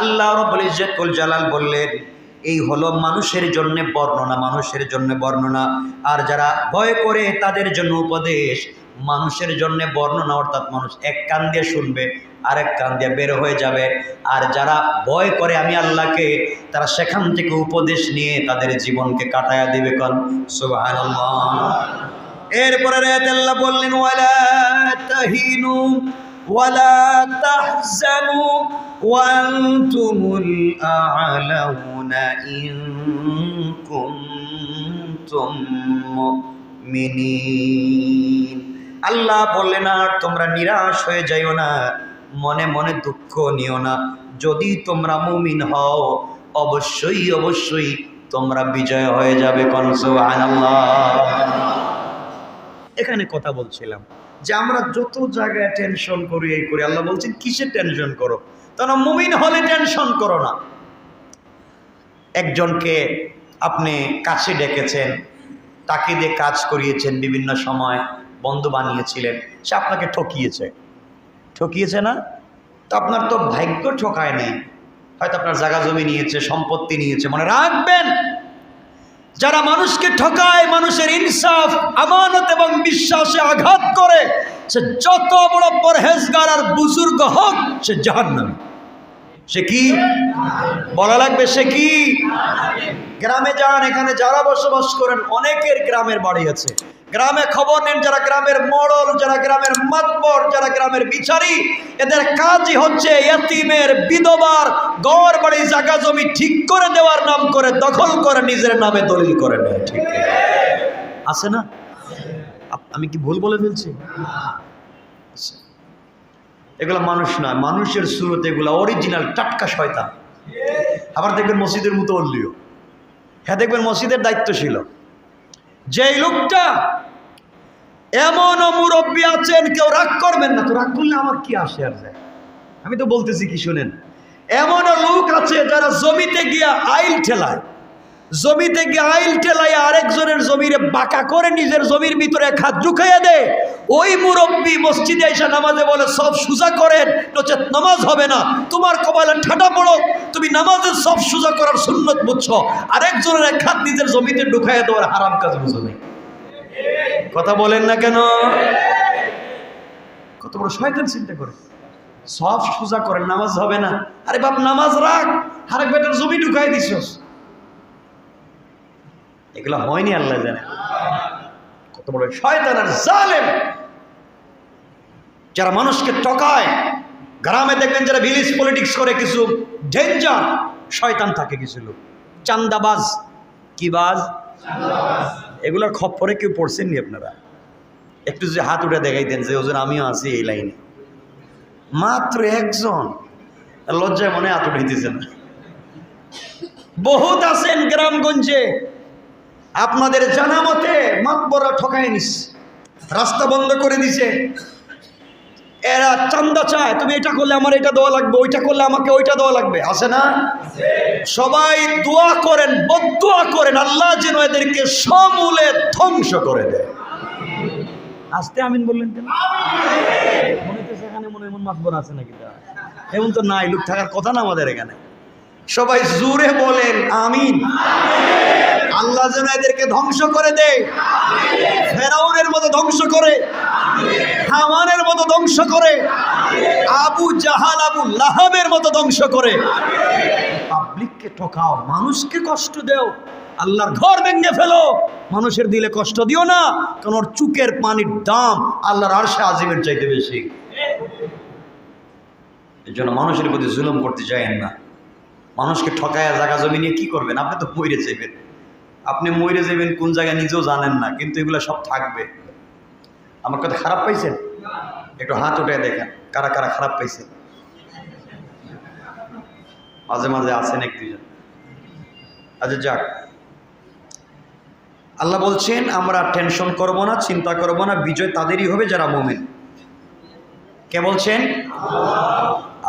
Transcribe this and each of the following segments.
আল্লাহ রব্বুল ইজ্জতুল জালাল বললেন, এই হলো মানুষের জন্য বর্ণনা, মানুষের জন্য বর্ণনা। আর যারা ভয় করে তাদের জন্য উপদেশ, মানুষের জন্য বর্ণনা অর্থাৎ মানুষ এক কান দিয়ে শুনবে, আরেক কান দিয়ে বের হয়ে যাবে। আর যারা ভয় করে আমি আল্লাহকে, তারা সেখান থেকে উপদেশ নিয়ে তাদের জীবনকে কাটায়া দিবে সুবহানাল্লাহ। এরপরে বললেন ওয়ালা তাহজানু ওয়ান্তুমুল আ'লাউনা ইন কুনতুম মুমিনিন আল্লাহ বললেন, আর তোমরা নিরাশ হয়ে যাইও না, মনে মনে দুঃখ নিও না। যদি তোমরা মুমিন হও, অবশ্যই অবশ্যই তোমরা বিজয় হয়ে যাবে। কনসুবহানাল্লাহ এখানে কথা বলছিলাম। যে আমরা যত জায়গায় টেনশন করি, এই করি, আল্লাহ বলছেন, কিসের টেনশন করো? তারা মুমিন হলে টেনশন করো না। একজনকে আপনি কাছে ডেকেছেন, তাকে দিয়ে কাজ করিয়েছেন বিভিন্ন সময়, বন্ধু বানিয়েছিলেন, সে আপনাকে ঠকিয়েছে। ঠকিয়েছে না? তো আপনার তো ভাগ্য ঠকায় নেই। হয়তো আপনার জায়গা জমি নিয়েছে, সম্পত্তি নিয়েছে, মনে রাখবেন। যারা মানুষকে ঠকায়, মানুষের ইনসাফ, আমানত এবং বিশ্বাসে আঘাত করে, সে যত বড় পরহেজগার আর বুজুর্গ হোক, সে জাহান্নামী। সে কি? বলা লাগবে সে কি? গ্রামে যান, এখানে যারা বসবাস করেন, অনেকের গ্রামের বাড়ি আছে। গ্রামে খবর নেন যারা গ্রামের মডল যারা গ্রামের মাতবর, যারা গ্রামের বিচারি, এদের কাজই হচ্ছে এতিমের বিধবার গড় বাড়ি জায়গা জমি ঠিক করে দেওয়ার নাম করে, দখল করে, নিজের নামে দলিল করে নেয়, ঠিক আছে? না? আমি কি ভুল বলে ফেলছি? আচ্ছা। এগুলো মানুষ নয় মানুষের সুরত এগুলো অরিজিনাল টাটকা শয়তান। আবার দেখবেন মসজিদের মতো অল্লিও। হ্যাঁ দেখবেন মসজিদের দায়িত্বশীল যেই লোকটা এমন মুরব্বী আছেন, কেউ রাগ করবেন না। তো রাগ করলে আমার কি আসে আর যায়? আমি তো বলতেছি কি শুনেন? এমন লোক আছে যারা জমিতে গিয়া আইল ঠেলায়। জমিতে গিয়ে আইল ঠেলাই আরেকজনের জমিরে বাঁকা করে নিজের জমির ভিতরে হাত ঢুকাইয়া দেয় ওই মুরব্বী মসজিদে এসে নামাজে বলে, সব সুজা করেন, নচেত নামাজ হবে না। তোমার কপালে ঠাটা পড়ো তুমি নামাজের সব সুজা করার সুন্নত বুঝছ। আরেকজনের হাত নিজের জমিতে ঢুকাইয়া দেওয়ার হারাম কাজ বুঝো নেই। কথা বলেন না কেন? কত বড় শয়তান চিন্তা করে। সব সুজা করেন, নামাজ হবে না। আরে বাপ, নামাজ রাখ। আরেক বেটার জমি ঢুকাই দিছস। এগুলো হয়নি আল্লাহ জানে। কত বড় শয়তান আর জালেম। যারা মানুষকে টকায় গ্রামে দেখবেন যারা ভিলেজ পলিটিক্স করে কিছু ডেঞ্জার শয়তান থাকে কিছু লোক। চান্দাবাজ। কি বাজ? এগুলোর খপ্পরে কেউ পড়ছেননি আপনারা? একটু যে হাত উঠে দেখাইতেন যে ওজন আমিও আছি এই লাইনে। মাত্র একজন। লজ্জায় মনে হাত উঠাইতেছে না বহুত আছেন গ্রামগঞ্জে। আপনাদের জানা মতে মাতবরা ঠকাই নিস, রাস্তা বন্ধ করে দিছে। এরা চান্দা চায়, তুমি এটা করলে আমার এটা দেওয়া লাগবে, ওইটা করলে আমাকে ওইটা দেওয়া লাগবে। আছে না? সবাই দোয়া করেন বদুয়া করেন, আল্লাহ যেন এদেরকে সমূলে ধ্বংস করে দেয়। আসতে আমিন বললেন কেন? মনে হচ্ছে এখানে মনে এমন মাতবর আছে নাকি? এমন তো নাই, লোক থাকার কথা না আমাদের এখানে। সবাই জুড়ে বলেন আমিন। আল্লাহ যেন এদেরকে ধ্বংস করে দেয় ফেরাউনের মতো ধ্বংস করে। হামানের মতো ধ্বংস করে। আবু জাহাল আবু লাহাবের মতো ধ্বংস করে। পাবলিককে ঠকাও মানুষকে কষ্ট দেও। আল্লাহর ঘর ভেঙে ফেলো। মানুষের দিলে কষ্ট দিও না কারণ ওর চুকের পানির দাম আল্লাহর আরশে আজিমের চাইতে বেশি। এই জন্য মানুষের প্রতি জুলুম করতে চাইেন না। মানুষকে ঠকায়া জায়গা জমি নিয়ে কি করবেন? আপনি তো মরে যাবেন। আপনি মরে যাবেন কোন জায়গায় নিজেও জানেন না, কিন্তু এগুলো সব থাকবে। আমার কথা খারাপ পাইছেন? একটু হাত উঠে দেখেন, কারা কারা খারাপ পাইছেন মাঝে মাঝে আছেন এক দুজন আচ্ছা যাক। আল্লাহ বলছেন, আমরা টেনশন করব না, চিন্তা করব না, বিজয় তাদেরই হবে যারা মোমেন। কে বলছেন?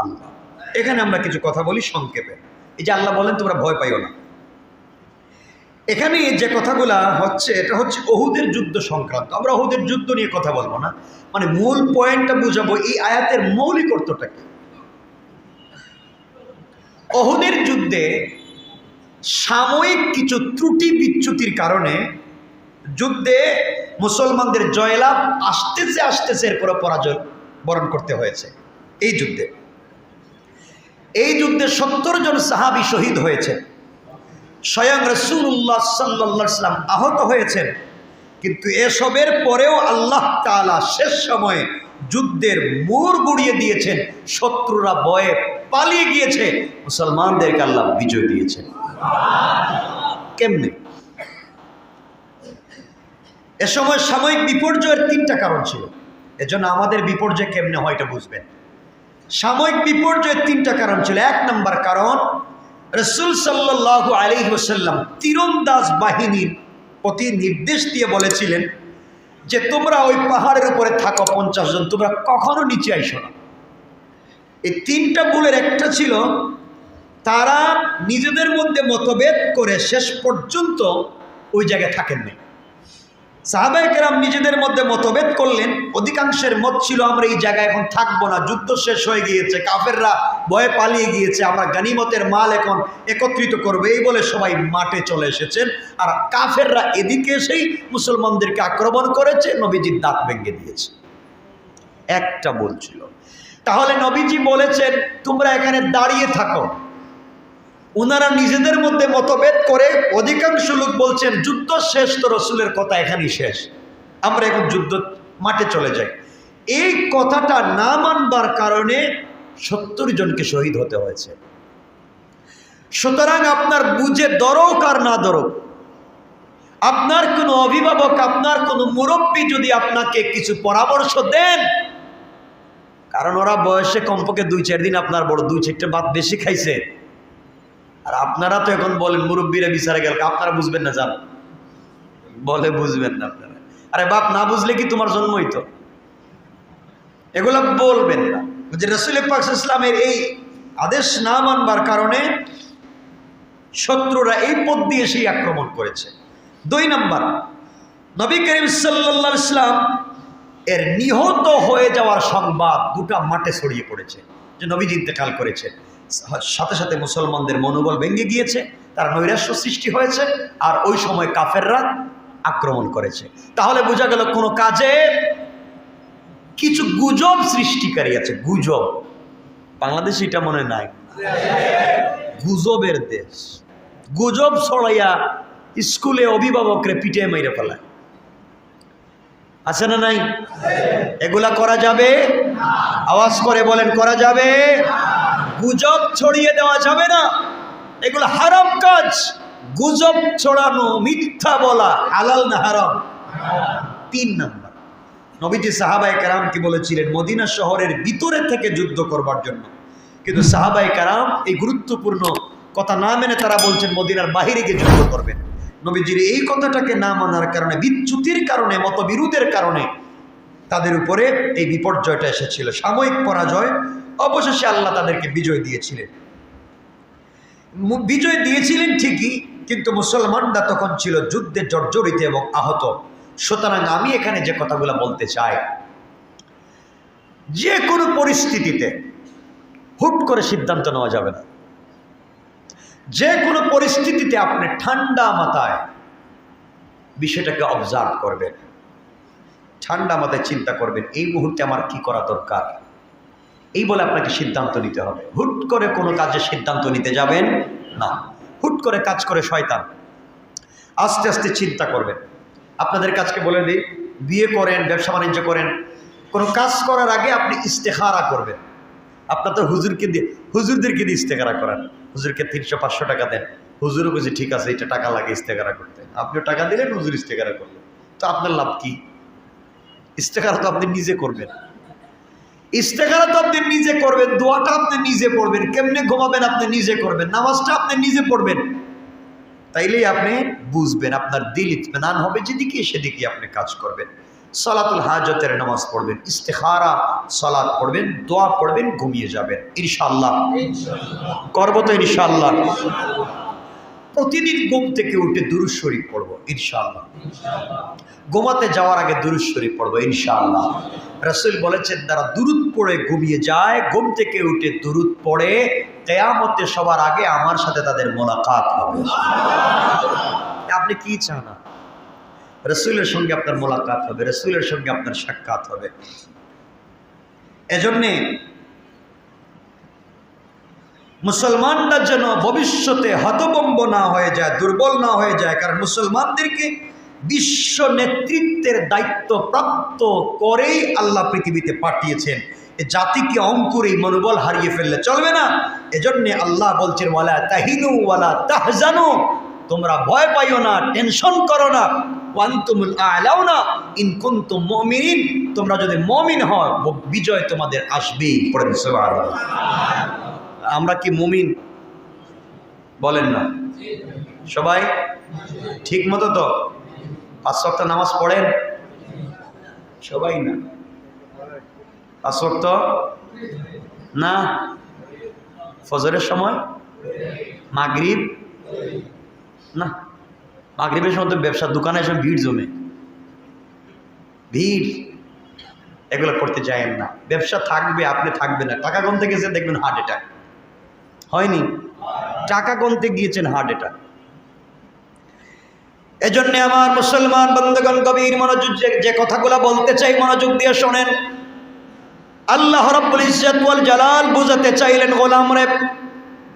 আল্লাহ। এখানে আমরা কিছু কথা বলি সংক্ষেপে। এই যে আল্লাহ বলেন, তোমরা ভয় পাইও না। এখানে যে কথাগুলা হচ্ছে, এটা হচ্ছে অহুদের যুদ্ধ সংক্রান্ত। আমরা অহুদের যুদ্ধ নিয়ে কথা বলব না। মানে মূল পয়েন্টটা বুঝাবো, এই আয়াতের মৌলিক অর্থটা কি? অহুদের যুদ্ধে সাময়িক কিছু ত্রুটি বিচ্যুতির কারণে যুদ্ধে মুসলমানদের জয়লাভ আসতেছে আসতেছে এরপরে পরাজয় বরণ করতে হয়েছে। এই যুদ্ধে। এই যুদ্ধে সত্তর জন সাহাবি শহীদ হয়েছে স্বয়ং রসুল্লাহ সাল্লা সাল্লাম আহত হয়েছেন। কিন্তু এসবের পরেও আল্লাহ তাআলা শেষ সময়ে যুদ্ধের মোড় গুড়িয়ে দিয়েছেন। শত্রুরা বয়ে পালিয়ে গিয়েছে। মুসলমানদেরকে আল্লাহ বিজয় দিয়েছেন। কেমনে? এ সময় সাময়িক বিপর্যয়ের তিনটা কারণ ছিল। এজন্য আমাদের বিপর্যয় কেমনে হয় এটা বুঝবেন। সাময়িক বিপর্যয়ের তিনটা কারণ ছিল। এক নম্বর কারণ, রসুল সাল্লাহ আলী ওসাল্লাম তীরন্দাজ বাহিনীর প্রতি নির্দেশ দিয়ে বলেছিলেন যে, তোমরা ওই পাহাড়ের উপরে থাকো পঞ্চাশ জন, তোমরা কখনো নিচে আইসো না। এই তিনটা ভুলের একটা ছিল, তারা নিজেদের মধ্যে মতভেদ করে শেষ পর্যন্ত ওই জায়গায় থাকেননি। সাহাবাহিকেরাম নিজেদের মধ্যে মতভেদ করলেন। অধিকাংশের মত ছিল, আমরা এই জায়গায় এখন থাকব না, যুদ্ধ শেষ হয়ে গিয়েছে, কাফেররা ভয়ে পালিয়ে গিয়েছে, আমরা গানিমতের মাল এখন একত্রিত করব। এই বলে সবাই মাঠে চলে এসেছেন। আর কাফেররা এদিকে এসেই মুসলমানদেরকে আক্রমণ করেছে, নবীজির দাঁত ভেঙে দিয়েছে। একটা বলছিল তাহলে নবীজি বলেছেন, তোমরা এখানে দাঁড়িয়ে থাকো ওনারা নিজেদের মধ্যে মতভেদ করে অধিকাংশ লোক বলছেন, যুদ্ধ শেষ তো রসুলের কথা, এখানেই শেষ। আমরা এখন যুদ্ধ মাঠে চলে যাই। এই কথাটা না মানবার কারণে সত্তর জনকে শহীদ হতে হয়েছে। সুতরাং আপনার বুঝে দরক আর না দরক। আপনার কোনো অভিভাবক, আপনার কোনো মুরব্বী যদি আপনাকে কিছু পরামর্শ দেন, কারণ ওরা বয়সে কমপক্ষে দুই চার দিন আপনার বড় দুই চারটে বাদ বেশি খাইছে। আর আপনারা তো এখন বলেন, মুরব্বীরা বিচারে গেল, আপনারা বুঝবেন না জান। বলে বুঝবেন না আপনারা। আরে বাপ, না বুঝলে কি তোমার জন্মই তো? এগুলো বলবেন না। যে রসুল পাক ইসলামের এই আদেশ না মানবার কারণে শত্রুরা এই পথ দিয়ে সেই আক্রমণ করেছে। দুই নাম্বার, নবী করিম সাল্লা ইসলাম এর নিহত হয়ে যাওয়ার সংবাদ দুটা মাঠে ছড়িয়ে পড়েছে, যে নবীজি ইন্তেকাল করেছে সাথে সাথে মুসলমানদের মনোবল ভেঙে গিয়েছে, তার নৈরাশ্য সৃষ্টি হয়েছে, আর ওই সময় কাফেররা আক্রমণ করেছে। তাহলে বোঝা গেল কোনো কাজে কিছু গুজব সৃষ্টিকারী আছে। গুজব। বাংলাদেশে এটা মনে নাই। গুজবের দেশ। গুজব ছড়াইয়া স্কুলে অভিভাবকরে পিটিয়ে মেরে ফেলায়। আছে না নাই? এগুলা করা যাবে? আওয়াজ করে বলেন, করা যাবে? গুজব ছড়িয়ে দেওয়া যাবে না। এগুলো হারাম কাজ। গুজব ছড়ানো, মিথ্যা বলা, হালাল না হারাম। তিন নাম্বার। নবীজি সাহাবাই কারাম কি বলেছিলেন, মদিনা শহরের ভিতরে থেকে যুদ্ধ করবার জন্য। কিন্তু সাহাবাই কারাম এই গুরুত্বপূর্ণ কথা না মেনে তারা বলছেন, মদিনার বাহিরে গিয়ে যুদ্ধ করবেন। নবীজির এই কথাটাকে না মানার কারণে, বিচ্যুতির কারণে, মতবিরোধের কারণে তাদের উপরে এই বিপর্যয়টা এসেছিল। সাময়িক পরাজয় অবশেষে আল্লাহ তাদেরকে বিজয় দিয়েছিলেন। বিজয় দিয়েছিলেন ঠিকই, কিন্তু মুসলমানরা তখন ছিল যুদ্ধে জর্জরিত এবং আহত। সুতরাং আমি এখানে যে কথাগুলো বলতে চাই, যে কোনো পরিস্থিতিতে হুট করে সিদ্ধান্ত নেওয়া যাবে না। যে কোনো পরিস্থিতিতে আপনি ঠান্ডা মাথায় বিষয়টাকে অবজার্ভ করবেন। ঠান্ডা মাথায় চিন্তা করবেন, এই মুহূর্তে আমার কি করা দরকার? এই বলে আপনাকে সিদ্ধান্ত নিতে হবে। হুট করে কোনো কাজে সিদ্ধান্ত নিতে যাবেন না। হুট করে কাজ করে শয়তান। আস্তে আস্তে চিন্তা করবেন। আপনাদের কাজকে বলে দিই, বিয়ে করেন, ব্যবসা বাণিজ্য করেন, কোনো কাজ করার আগে আপনি ইস্তেহারা করবেন। আপনার তো হুজুরকে দিয়ে, হুজুরদেরকে দিয়ে ইস্তেহারা করেন। হুজুরকে তিনশো পাঁচশো টাকা দেন। হুজুরও বুঝি ঠিক আছে, এটা টাকা লাগে ইস্তেহারা করতে। আপনিও টাকা দিলেন, হুজুর ইস্তেহারা করলেন। তো আপনার লাভ কি? ইস্তেহারা তো আপনি নিজে করবেন। ইস্তেখারা তো আপনি নিজে করবেন, দোয়াটা আপনি নিজে পড়বেন, কেমনে ঘুমাবেন আপনি নিজে করবেন, নামাজটা আপনি নিজে পড়বেন। তাইলেই আপনি বুঝবেন, আপনার দিল ইতমেনান হবে যেদিকে সেদিকে আপনি কাজ করবেন। সলাতুল হাজতের নামাজ পড়বেন, ইস্তেখারা সলাৎ পড়বেন, দোয়া পড়বেন, ঘুমিয়ে যাবেন ইনশাল্লাহ করব তো ইনশাল্লাহ প্রতিদিন ঘুম থেকে উঠে দুরুজ শরীফ পড়ব ইনশাল্লাহ ঘুমাতে যাওয়ার আগে দুরুদ শরীফ পড়ব, ইনশাআল্লাহ। রাসূল বলেছেন তারা দুরুদ পড়ে ঘুমিয়ে যায়, ঘুম থেকে উঠে দুরুদ পড়ে, কেয়ামতে সবার আগে আমার সাথে তাদের মোলাকাত হবে। আপনি কি চান? রসুলের সঙ্গে আপনার মোলাকাত হবে, রসুলের সঙ্গে আপনার সাক্ষাৎ হবে। এজন্যে মুসলমানরা যেন ভবিষ্যতে হতবম্ব না হয়ে যায়, দুর্বল না হয়ে যায়, কারণ মুসলমানদেরকে বিশ্ব নেতৃত্বের দায়িত্ব প্রাপ্ত করেই আল্লাহ পৃথিবীতে পাঠিয়েছেন। এ জাতিকে অঙ্কুরেই মনোবল হারিয়ে ফেললে চলবে না। এজন্যে আল্লাহ বলছেন, ওয়ালা তাহিনু, ওয়ালা তাহজানু, তোমরা ভয় পাইও না, টেনশন করো না। না কুনতুম মুমিনিন, তোমরা যদি মুমিন হও, বিজয় তোমাদের আসবেই। সুবহানাল্লাহ। আমরা কি মুমিন? বলেন না। সবাই? ঠিক মতো তো? পাঁচ সপ্তাহ নামাজ পড়েন? সবাই না। পাঁচ সপ্তাহ না? ফজরের সময়? মাগরিব? না। মাগরিবের সময় তো ব্যবসার দোকানে এসে ভিড় জমে। ভিড়। এগুলো করতে চাইেন না। ব্যবসা থাকবে, আপনি থাকবে না। টাকা গুনতে গেছে দেখবেন হার্ট অ্যাটাক হয়নি। টাকা গুনতে গিয়েছেন হার্ট অ্যাটাক এজন্য আমার মুসলমান বন্ধুগণ কবির মনোযোগ যে- কথাগুলো বলতে চাই, মনোযোগ দিয়ে শোনেন। আল্লাহ রব্বুল ইজ্জত ওয়াল জালাল বুঝাতে চাইলেন, গোলাম রে,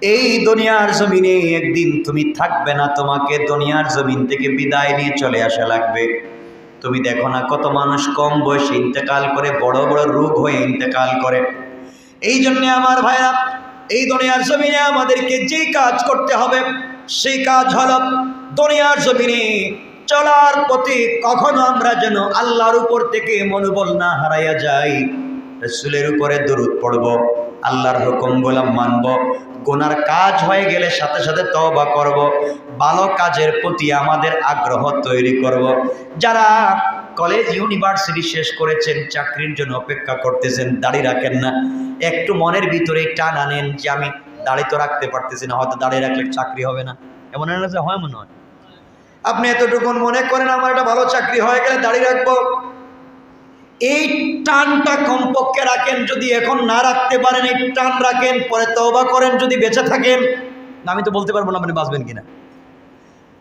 এই দুনিয়ার জমিনে একদিন তুমি থাকবে না, তোমাকে দুনিয়ার জমিন থেকে বিদায় নিয়ে চলে আসা লাগবে। তুমি দেখো না কত মানুষ কম বয়সে ইন্তেকাল করে, বড় বড় রোগ হয়ে ইন্তেকাল করে। এই জন্যে আমার ভাইরা এই দুনিয়ার জমিনে আমাদেরকে যেই কাজ করতে হবে, সেই কাজ হল দুনিয়ার জমিনে চলার পথে কখনো আমরা যেন আল্লাহর উপর থেকে মনোবল না হারাইয়া যাই। রসুলের উপরে দরুদ পড়ব, আল্লাহর হুকুম গোলাম মানব। গোনার কাজ হয়ে গেলে সাথে সাথে তওবা করব, ভালো কাজের প্রতি আমাদের আগ্রহ তৈরি করব। যারা কলেজ, ইউনিভার্সিটি শেষ করেছেন, চাকরির জন্য অপেক্ষা করতেছেন, দাড়ি রাখেন না। একটু মনের ভিতরে টান আনেন যে আমি দাঁড়িয়ে তো রাখতে পারতেছি না, হয়তো দাঁড়িয়ে রাখলে চাকরি হবে না। এমন যে হয় মনে হয়। আপনি এতটুকু মনে করেন আমার একটা ভালো চাকরি হয়ে গেলে দাঁড়িয়ে রাখব? এই টানটা কমপক্ষে রাখেন, যদি এখন না রাখতে পারেন, এই টান রাখেন, পরে তওবা করেন, যদি বেঁচে থাকেন আমি তো বলতে পারব না আপনি বাঁচবেন কিনা।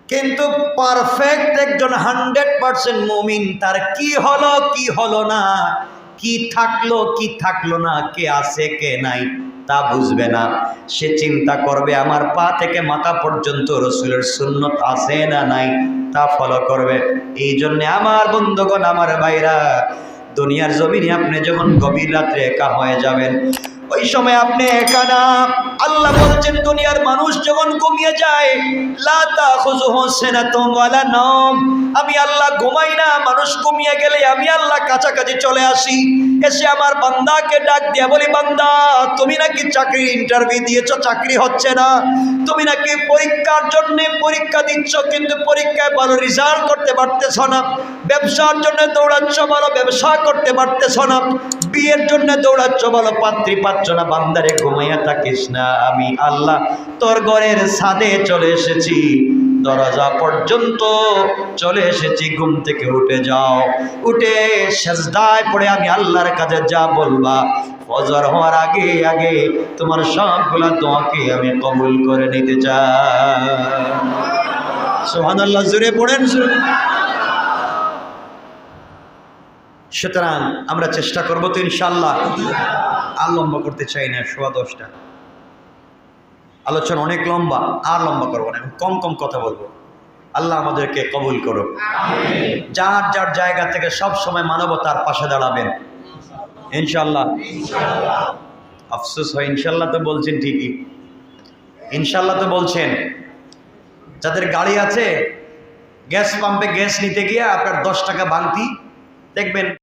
কিন্তু পারফেক্ট একজন হান্ড্রেড পার্সেন্ট মমিন, তার কি হলো কি হলো না কি থাকল কি থাকল না, কে আছে, কে নাই, তা বুঝবে না। সে চিন্তা করবে, আমার পা থেকে মাথা পর্যন্ত রসুলের সুন্নত আছে না নাই? তা ফলো করবে। এই জন্যে আমার বন্ধুগণ, আমার ভাইরা, দুনিয়ার জমিনে আপনি যখন গভীর রাত্রে একা হয়ে যাবেন ওই সময় আপনি একা না। আল্লাহ বলছেন, দুনিয়ার মানুষ যখন কমিয়ে যায়, লা তাখুযুহু সিনাতুম ওয়ালা নাওম। আমি আল্লাহ ঘুমাই না, মানুষ কমিয়ে গেলে আমি আল্লাহ কাছাকাছি চলে আসি। এসে আমার বান্দাকে ডাক দিয়া বলি, বান্দা, তুমি নাকি চাকরি ইন্টারভিউ দিয়েছ, চাকরি হচ্ছে না। তুমি নাকি পরীক্ষার জন্য পরীক্ষা দিচ্ছ, কিন্তু পরীক্ষায় ভালো রেজাল্ট করতে পারতেছ না। ব্যবসার জন্য দৌড়াচ্ছ, ভালো ব্যবসা করতে পারতেছ না। বিয়ের জন্য দৌড়াচ্ছ, ভালো পাত্রী পাচ্ছ বান্দারে ঘুমাইয়া থাকিস না। আমি আল্লাহ তোর ঘরের ছাদে চলে এসেছি। দরজা পর্যন্ত চলে এসেছি। ঘুম থেকে উঠে যাও। উঠে সেজদায় পড়ে আমি আল্লাহর কাছে যা বলবা। ফজর হওয়ার আগে আগে তোমার সবগুলা তোমাকে আমি কবুল করে নিতে চাই। সোহান আল্লাহ জুড়ে পড়েন সুতরাং আমরা চেষ্টা করব তো ইনশাল্লাহ আর লম্বা করতে চাই না সোয়া দশটা। আলোচনা অনেক লম্বা আর লম্বা করব না কম কম কথা বলব। আল্লাহ আমাদেরকে কবুল করো যার যার জায়গা থেকে সব সময় মানবতার পাশে দাঁড়াবেন। ইনশাল্লাহ আফসোস হয় ইনশাল্লাহ তো বলছেন ঠিকই। ইনশাল্লাহ তো বলছেন যাদের গাড়ি আছে গ্যাস পাম্পে গ্যাস নিতে গিয়ে আপনার দশ টাকা বাংতি দেখবেন